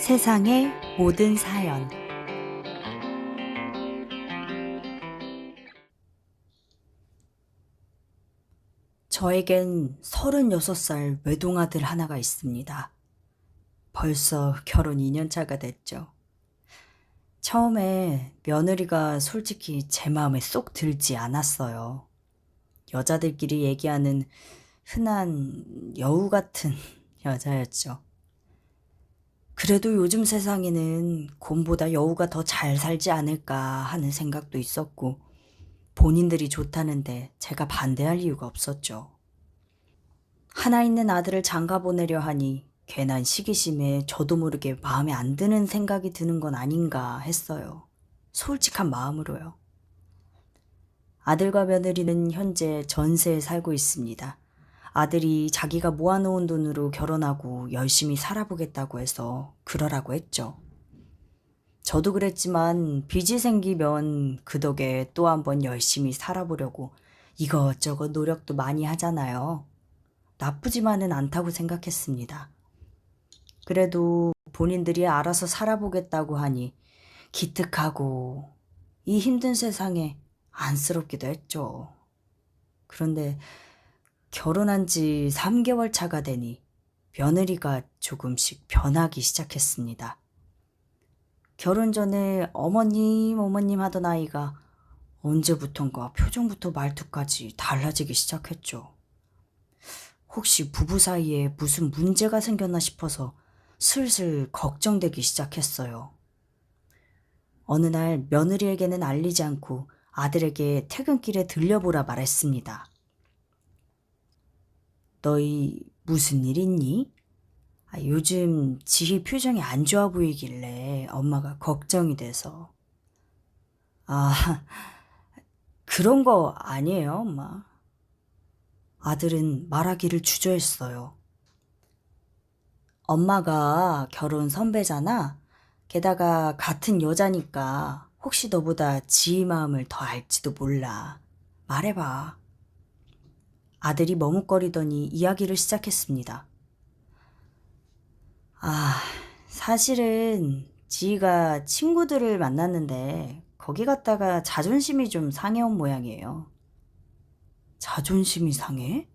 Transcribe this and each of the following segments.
세상의 모든 사연 저에겐 36살 외동아들 하나가 있습니다. 벌써 결혼 2년차가 됐죠. 처음에 며느리가 솔직히 제 마음에 쏙 들지 않았어요. 여자들끼리 얘기하는 흔한 여우 같은 여자였죠. 그래도 요즘 세상에는 곰보다 여우가 더 잘 살지 않을까 하는 생각도 있었고, 본인들이 좋다는데 제가 반대할 이유가 없었죠. 하나 있는 아들을 장가 보내려 하니 괜한 시기심에 저도 모르게 마음에 안 드는 생각이 드는 건 아닌가 했어요. 솔직한 마음으로요. 아들과 며느리는 현재 전세에 살고 있습니다. 아들이 자기가 모아놓은 돈으로 결혼하고 열심히 살아보겠다고 해서 그러라고 했죠. 저도 그랬지만 빚이 생기면 그 덕에 또 한 번 열심히 살아보려고 이것저것 노력도 많이 하잖아요. 나쁘지만은 않다고 생각했습니다. 그래도 본인들이 알아서 살아보겠다고 하니 기특하고 이 힘든 세상에 안쓰럽기도 했죠. 그런데 결혼한 지 3개월 차가 되니 며느리가 조금씩 변하기 시작했습니다. 결혼 전에 어머님, 어머님 하던 아이가 언제부턴가 표정부터 말투까지 달라지기 시작했죠. 혹시 부부 사이에 무슨 문제가 생겼나 싶어서 슬슬 걱정되기 시작했어요. 어느 날 며느리에게는 알리지 않고 아들에게 퇴근길에 들려보라 말했습니다. 너희 무슨 일 있니? 아, 요즘 지희 표정이 안 좋아 보이길래 엄마가 걱정이 돼서. 아, 그런 거 아니에요, 엄마. 아들은 말하기를 주저했어요. 엄마가 결혼 선배잖아. 게다가 같은 여자니까 혹시 너보다 지희 마음을 더 알지도 몰라. 말해봐. 아들이 머뭇거리더니 이야기를 시작했습니다. 아, 사실은 지희가 친구들을 만났는데 거기 갔다가 자존심이 좀 상해온 모양이에요. 자존심이 상해?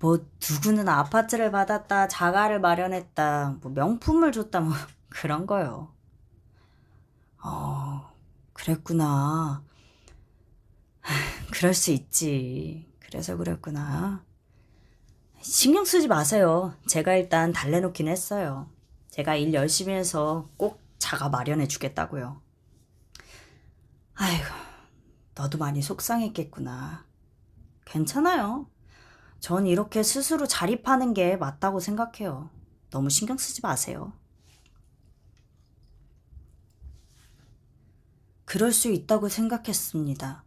뭐 누구는 아파트를 받았다, 자가를 마련했다, 뭐 명품을 줬다, 뭐 그런 거요. 어, 그랬구나. 그럴 수 있지. 그래서 그랬구나. 신경 쓰지 마세요. 제가 일단 달래놓긴 했어요. 제가 일 열심히 해서 꼭 자가 마련해 주겠다고요. 아이고, 너도 많이 속상했겠구나. 괜찮아요. 전 이렇게 스스로 자립하는 게 맞다고 생각해요. 너무 신경 쓰지 마세요. 그럴 수 있다고 생각했습니다.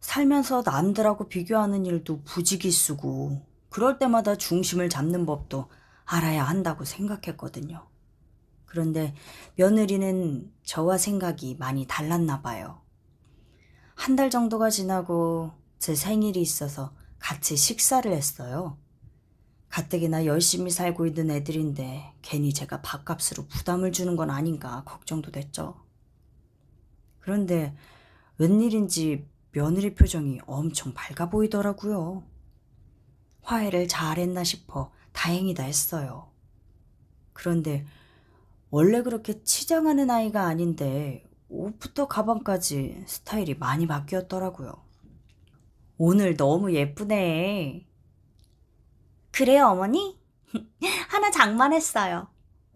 살면서 남들하고 비교하는 일도 부지기수고, 그럴 때마다 중심을 잡는 법도 알아야 한다고 생각했거든요. 그런데 며느리는 저와 생각이 많이 달랐나 봐요. 한 달 정도가 지나고 제 생일이 있어서 같이 식사를 했어요. 가뜩이나 열심히 살고 있는 애들인데 괜히 제가 밥값으로 부담을 주는 건 아닌가 걱정도 됐죠. 그런데 웬일인지 며느리 표정이 엄청 밝아 보이더라고요. 화해를 잘했나 싶어 다행이다 했어요. 그런데 원래 그렇게 치장하는 아이가 아닌데 옷부터 가방까지 스타일이 많이 바뀌었더라고요. 오늘 너무 예쁘네. 그래요, 어머니? 하나 장만했어요.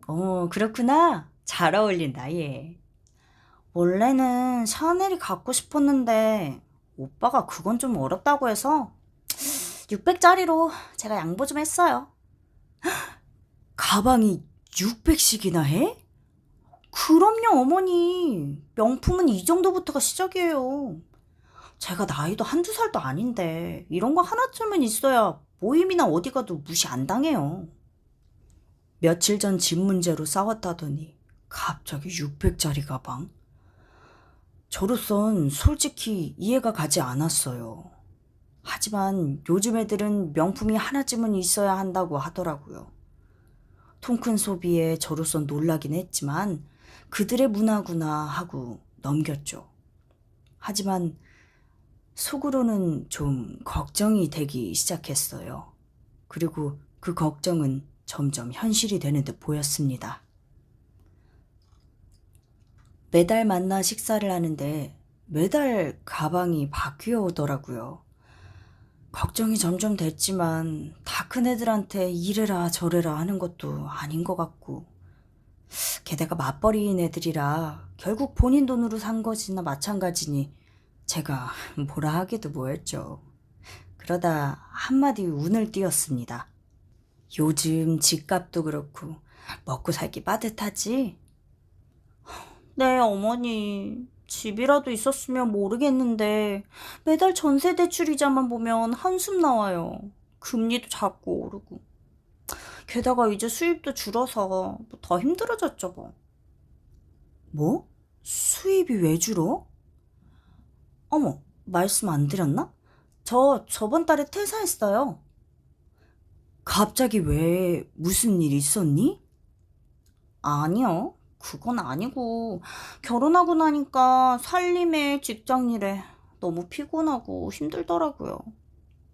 어, 그렇구나. 잘 어울린다, 얘. 원래는 샤넬이 갖고 싶었는데 오빠가 그건 좀 어렵다고 해서 600짜리로 제가 양보 좀 했어요. 가방이 600씩이나 해? 그럼요, 어머니. 명품은 이 정도부터가 시작이에요. 제가 나이도 한두 살도 아닌데 이런 거 하나쯤은 있어야 모임이나 어디 가도 무시 안 당해요. 며칠 전 집 문제로 싸웠다더니 갑자기 600짜리 가방? 저로선 솔직히 이해가 가지 않았어요. 하지만 요즘 애들은 명품이 하나쯤은 있어야 한다고 하더라고요. 통큰 소비에 저로선 놀라긴 했지만 그들의 문화구나 하고 넘겼죠. 하지만 속으로는 좀 걱정이 되기 시작했어요. 그리고 그 걱정은 점점 현실이 되는 듯 보였습니다. 매달 만나 식사를 하는데 매달 가방이 바뀌어 오더라고요. 걱정이 점점 됐지만 다 큰 애들한테 이래라 저래라 하는 것도 아닌 것 같고 게다가 맞벌이인 애들이라 결국 본인 돈으로 산 것이나 마찬가지니 제가 뭐라 하기도 뭐했죠. 그러다 한마디 운을 띄었습니다. 요즘 집값도 그렇고 먹고 살기 빠듯하지? 네, 어머니. 집이라도 있었으면 모르겠는데 매달 전세 대출 이자만 보면 한숨 나와요. 금리도 자꾸 오르고. 게다가 이제 수입도 줄어서 뭐더 힘들어졌죠, 뭐. 뭐? 수입이 왜 줄어? 어머, 말씀 안 드렸나? 저 저번 달에 퇴사했어요. 갑자기 왜 무슨 일 있었니? 아니요. 그건 아니고 결혼하고 나니까 살림에 직장일에 너무 피곤하고 힘들더라고요.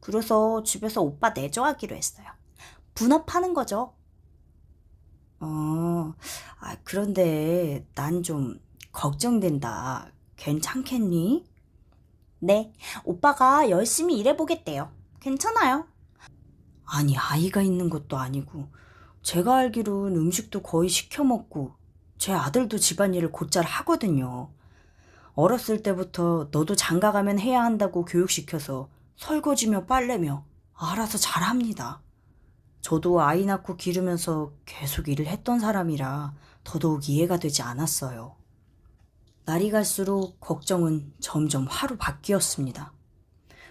그래서 집에서 오빠 내조하기로 했어요. 분업하는 거죠. 어, 아, 그런데 난 좀 걱정된다. 괜찮겠니? 네, 오빠가 열심히 일해보겠대요. 괜찮아요. 아니, 아이가 있는 것도 아니고, 제가 알기로는 음식도 거의 시켜 먹고, 제 아들도 집안일을 곧잘 하거든요. 어렸을 때부터 너도 장가 가면 해야 한다고 교육시켜서 설거지며 빨래며 알아서 잘합니다. 저도 아이 낳고 기르면서 계속 일을 했던 사람이라 더더욱 이해가 되지 않았어요. 날이 갈수록 걱정은 점점 화로 바뀌었습니다.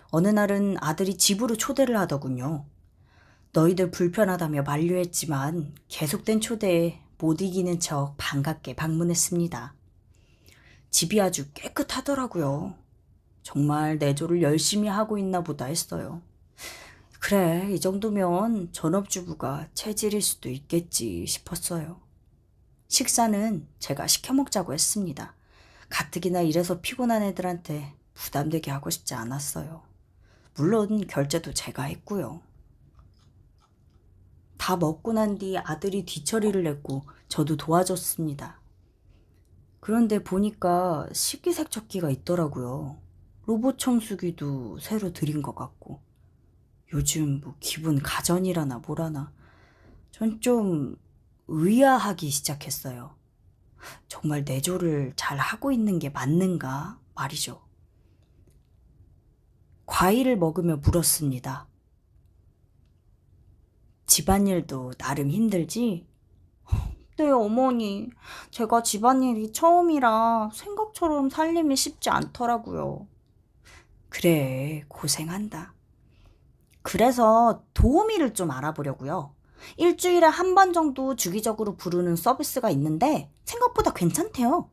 어느 날은 아들이 집으로 초대를 하더군요. 너희들 불편하다며 만류했지만 계속된 초대에 못 이기는 척 반갑게 방문했습니다. 집이 아주 깨끗하더라고요. 정말 내조를 열심히 하고 있나 보다 했어요. 그래, 이 정도면 전업주부가 체질일 수도 있겠지 싶었어요. 식사는 제가 시켜 먹자고 했습니다. 가뜩이나 일해서 피곤한 애들한테 부담되게 하고 싶지 않았어요. 물론 결제도 제가 했고요. 다 먹고 난 뒤 아들이 뒤처리를 했고 저도 도와줬습니다. 그런데 보니까 식기세척기가 있더라고요. 로봇 청소기도 새로 들인 것 같고. 요즘 뭐 기분 가전이라나 뭐라나. 전 좀 의아하기 시작했어요. 정말 내조를 잘 하고 있는 게 맞는가 말이죠. 과일을 먹으며 물었습니다. 집안일도 나름 힘들지? 네, 어머니. 제가 집안일이 처음이라 생각처럼 살림이 쉽지 않더라고요. 그래, 고생한다. 그래서 도우미를 좀 알아보려고요. 일주일에 한 번 정도 주기적으로 부르는 서비스가 있는데 생각보다 괜찮대요.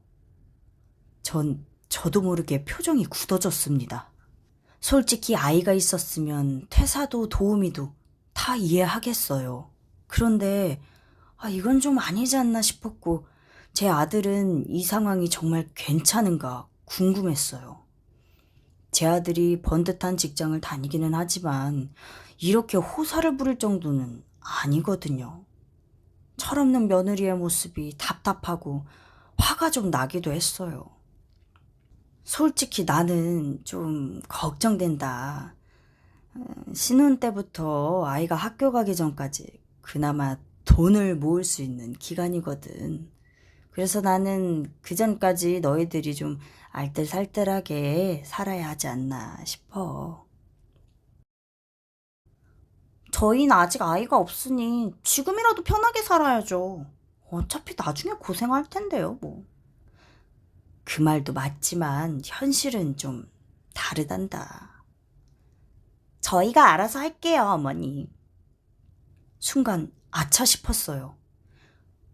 전 저도 모르게 표정이 굳어졌습니다. 솔직히 아이가 있었으면 퇴사도 도우미도 다 이해하겠어요. 그런데 아, 이건 좀 아니지 않나 싶었고 제 아들은 이 상황이 정말 괜찮은가 궁금했어요. 제 아들이 번듯한 직장을 다니기는 하지만 이렇게 호사를 부릴 정도는 아니거든요. 철없는 며느리의 모습이 답답하고 화가 좀 나기도 했어요. 솔직히 나는 좀 걱정된다. 음, 신혼 때부터 아이가 학교 가기 전까지 그나마 돈을 모을 수 있는 기간이거든. 그래서 나는 그 전까지 너희들이 좀 알뜰살뜰하게 살아야 하지 않나 싶어. 저희는 아직 아이가 없으니 지금이라도 편하게 살아야죠. 어차피 나중에 고생할 텐데요, 뭐. 그 말도 맞지만 현실은 좀 다르단다. 저희가 알아서 할게요, 어머니. 순간 아차 싶었어요.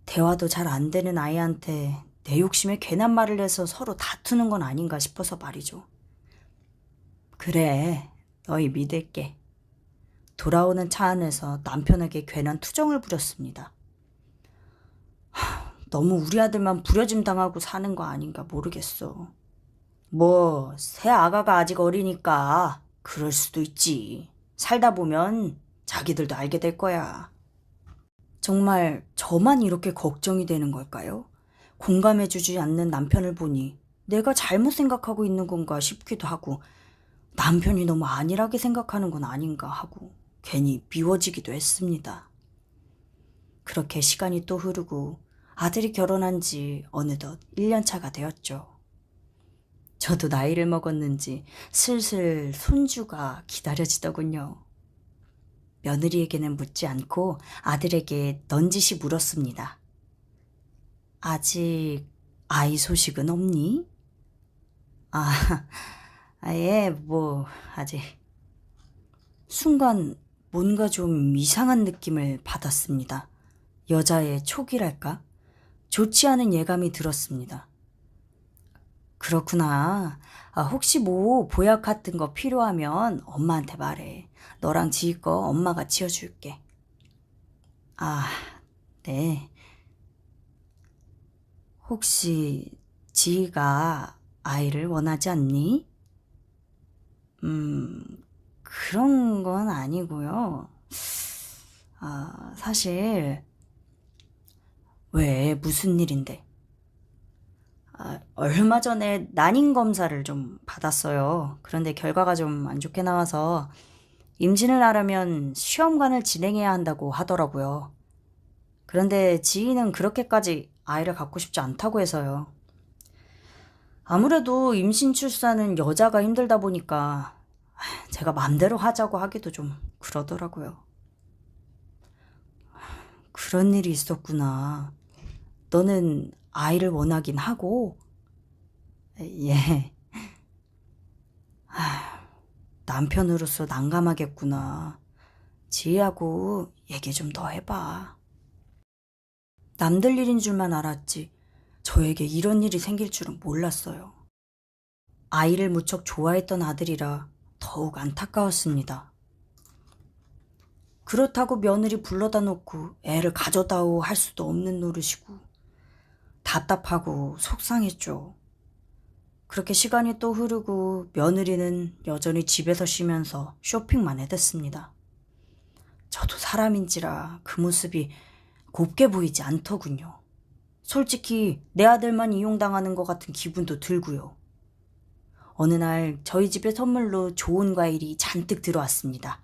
대화도 잘 안 되는 아이한테 내 욕심에 괜한 말을 해서 서로 다투는 건 아닌가 싶어서 말이죠. 그래, 너희 믿을게. 돌아오는 차 안에서 남편에게 괜한 투정을 부렸습니다. 너무 우리 아들만 부려짐 당하고 사는 거 아닌가 모르겠어. 뭐, 새 아가가 아직 어리니까 그럴 수도 있지. 살다 보면 자기들도 알게 될 거야. 정말 저만 이렇게 걱정이 되는 걸까요? 공감해주지 않는 남편을 보니 내가 잘못 생각하고 있는 건가 싶기도 하고 남편이 너무 안일하게 생각하는 건 아닌가 하고 괜히 미워지기도 했습니다. 그렇게 시간이 또 흐르고 아들이 결혼한 지 어느덧 1년 차가 되었죠. 저도 나이를 먹었는지 슬슬 손주가 기다려지더군요. 며느리에게는 묻지 않고 아들에게 넌지시 물었습니다. 아직 아이 소식은 없니? 아, 아예 뭐 아직 순간 뭔가 좀 이상한 느낌을 받았습니다. 여자의 촉이랄까? 좋지 않은 예감이 들었습니다. 그렇구나. 아, 혹시 뭐 보약 같은 거 필요하면 엄마한테 말해. 너랑 지희 거 엄마가 지어줄게. 아, 네. 혹시 지희가 아이를 원하지 않니? 음, 그런 건 아니고요. 아, 사실 왜 무슨 일인데? 아, 얼마 전에 난임 검사를 좀 받았어요. 그런데 결과가 좀 안 좋게 나와서 임신을 하려면 시험관을 진행해야 한다고 하더라고요. 그런데 지인은 그렇게까지 아이를 갖고 싶지 않다고 해서요. 아무래도 임신 출산은 여자가 힘들다 보니까 제가 맘대로 하자고 하기도 좀 그러더라고요. 그런 일이 있었구나. 너는 아이를 원하긴 하고, 예. 남편으로서 난감하겠구나. 지혜하고 얘기 좀 더 해봐. 남들 일인 줄만 알았지. 저에게 이런 일이 생길 줄은 몰랐어요. 아이를 무척 좋아했던 아들이라 더욱 안타까웠습니다. 그렇다고 며느리 불러다 놓고 애를 가져다오 할 수도 없는 노릇이고 답답하고 속상했죠. 그렇게 시간이 또 흐르고 며느리는 여전히 집에서 쉬면서 쇼핑만 해댔습니다. 저도 사람인지라 그 모습이 곱게 보이지 않더군요. 솔직히 내 아들만 이용당하는 것 같은 기분도 들고요. 어느 날 저희 집에 선물로 좋은 과일이 잔뜩 들어왔습니다.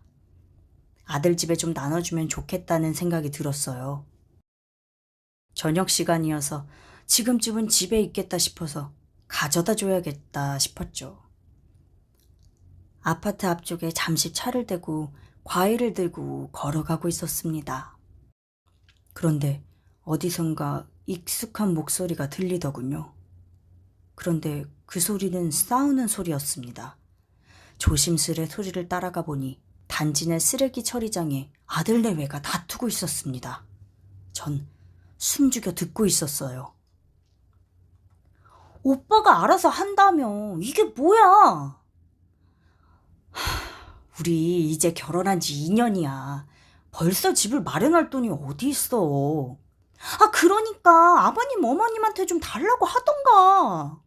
아들 집에 좀 나눠주면 좋겠다는 생각이 들었어요. 저녁 시간이어서 지금쯤은 집에 있겠다 싶어서 가져다 줘야겠다 싶었죠. 아파트 앞쪽에 잠시 차를 대고 과일을 들고 걸어가고 있었습니다. 그런데 어디선가 익숙한 목소리가 들리더군요. 그런데 그 소리는 싸우는 소리였습니다. 조심스레 소리를 따라가 보니 단지 내 쓰레기 처리장에 아들 내외가 다투고 있었습니다. 전 숨죽여 듣고 있었어요. 오빠가 알아서 한다며. 이게 뭐야? 우리 이제 결혼한 지 2년이야. 벌써 집을 마련할 돈이 어디 있어. 아, 그러니까 아버님, 어머님한테 좀 달라고 하던가.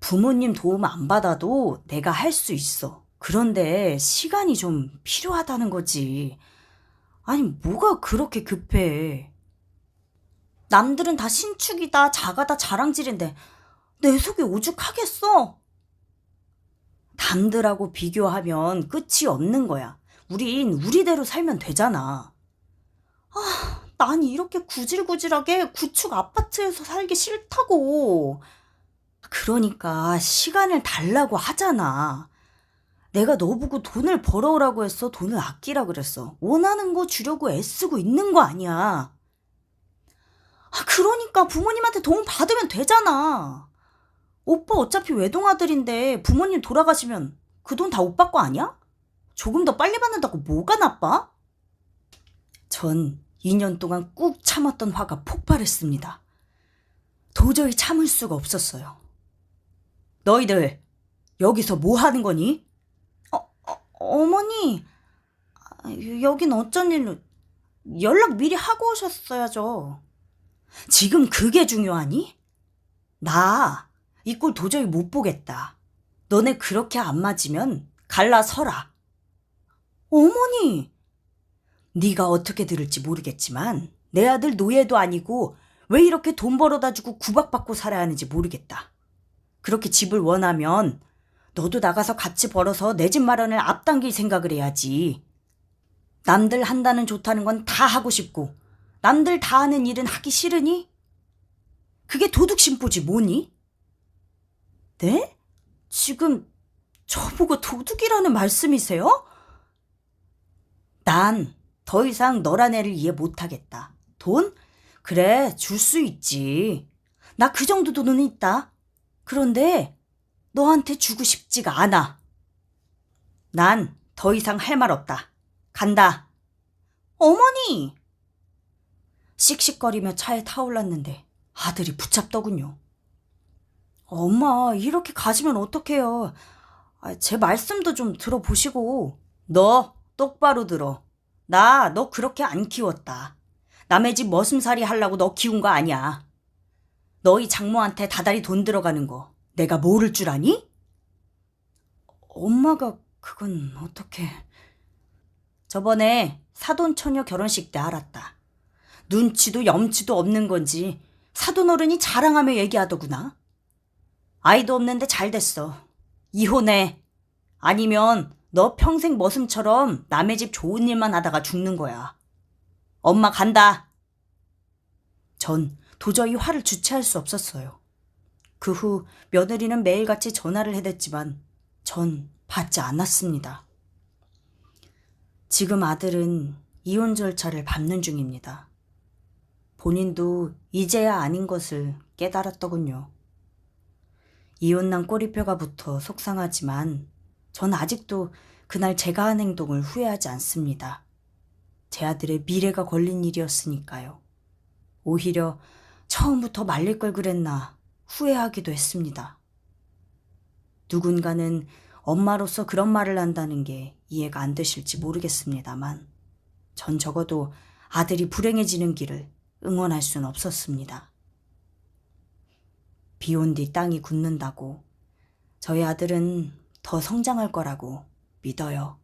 부모님 도움 안 받아도 내가 할 수 있어. 그런데 시간이 좀 필요하다는 거지. 아니, 뭐가 그렇게 급해. 남들은 다 신축이다, 자가다, 자랑질인데 내 속이 오죽하겠어? 남들하고 비교하면 끝이 없는 거야. 우린 우리대로 살면 되잖아. 아, 난 이렇게 구질구질하게 구축 아파트에서 살기 싫다고. 그러니까 시간을 달라고 하잖아. 내가 너 보고 돈을 벌어오라고 했어. 돈을 아끼라 그랬어. 원하는 거 주려고 애쓰고 있는 거 아니야. 아, 그러니까 부모님한테 도움 받으면 되잖아. 오빠 어차피 외동아들인데 부모님 돌아가시면 그 돈 다 오빠 거 아니야? 조금 더 빨리 받는다고 뭐가 나빠? 전 2년 동안 꾹 참았던 화가 폭발했습니다. 도저히 참을 수가 없었어요. 너희들 여기서 뭐 하는 거니? 어, 어 어머니 여긴 어쩐 일로 연락 미리 하고 오셨어야죠. 지금 그게 중요하니? 나 이 꼴 도저히 못 보겠다. 너네 그렇게 안 맞으면 갈라서라. 어머니! 네가 어떻게 들을지 모르겠지만 내 아들 노예도 아니고 왜 이렇게 돈 벌어다 주고 구박받고 살아야 하는지 모르겠다. 그렇게 집을 원하면 너도 나가서 같이 벌어서 내 집 마련을 앞당길 생각을 해야지. 남들 한다는 좋다는 건 다 하고 싶고 남들 다 하는 일은 하기 싫으니? 그게 도둑 심보지 뭐니? 네? 지금 저보고 도둑이라는 말씀이세요? 난 더 이상 너란 애를 이해 못하겠다. 돈? 그래, 줄 수 있지. 나 그 정도 돈은 있다. 그런데 너한테 주고 싶지가 않아. 난 더 이상 할 말 없다. 간다. 어머니! 씩씩거리며 차에 타올랐는데 아들이 붙잡더군요. 엄마, 이렇게 가시면 어떡해요. 아, 제 말씀도 좀 들어보시고. 너 똑바로 들어. 나 너 그렇게 안 키웠다. 남의 집 머슴살이 하려고 너 키운 거 아니야. 너희 장모한테 다달이 돈 들어가는 거 내가 모를 줄 아니? 엄마가 그건 어떻게... 저번에 사돈 처녀 결혼식 때 알았다. 눈치도 염치도 없는 건지 사돈 어른이 자랑하며 얘기하더구나. 아이도 없는데 잘 됐어. 이혼해. 아니면 너 평생 머슴처럼 남의 집 좋은 일만 하다가 죽는 거야. 엄마 간다. 전 도저히 화를 주체할 수 없었어요. 그 후 며느리는 매일같이 전화를 해댔지만 전 받지 않았습니다. 지금 아들은 이혼 절차를 밟는 중입니다. 본인도 이제야 아닌 것을 깨달았더군요. 이혼난 꼬리뼈가 붙어 속상하지만 전 아직도 그날 제가 한 행동을 후회하지 않습니다. 제 아들의 미래가 걸린 일이었으니까요. 오히려 처음부터 말릴 걸 그랬나 후회하기도 했습니다. 누군가는 엄마로서 그런 말을 한다는 게 이해가 안 되실지 모르겠습니다만 전 적어도 아들이 불행해지는 길을 응원할 수는 없었습니다. 비 온 뒤 땅이 굳는다고 저희 아들은 더 성장할 거라고 믿어요.